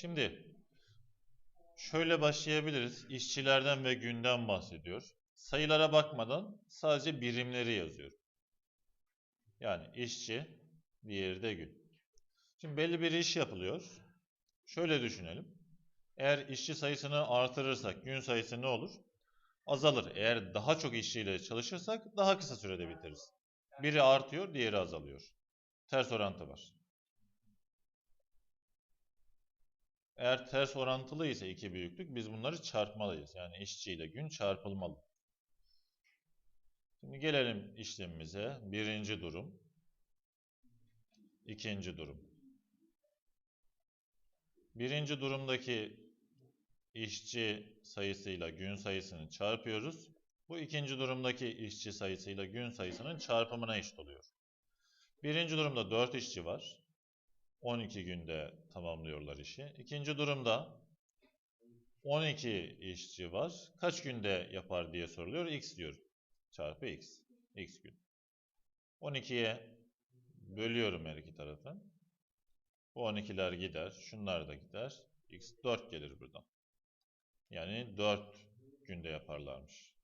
Şimdi şöyle başlayabiliriz. İşçilerden ve günden bahsediyor. Sayılara bakmadan sadece birimleri yazıyor. Yani işçi, diğeri de gün. Şimdi belli bir iş yapılıyor. Şöyle düşünelim. Eğer işçi sayısını artırırsak gün sayısı ne olur? Azalır. Eğer daha çok işçiyle çalışırsak daha kısa sürede bitiririz. Biri artıyor, diğeri azalıyor. Ters orantı var. Eğer ters orantılı ise iki büyüklük biz bunları çarpmalıyız. Yani işçi ile gün çarpılmalı. Şimdi gelelim işlemimize. Birinci durum. ikinci durum. Birinci durumdaki işçi sayısıyla gün sayısını çarpıyoruz. Bu ikinci durumdaki işçi sayısıyla gün sayısının çarpımına eşit oluyor. Birinci durumda 4 işçi var. 12 günde tamamlıyorlar işi. İkinci durumda 12 işçi var. Kaç günde yapar diye soruluyor. X diyor. Çarpı X. X gün. 12'ye bölüyorum her iki tarafı. Bu 12'ler gider. Şunlar da gider. X 4 gelir buradan. Yani 4 günde yaparlarmış.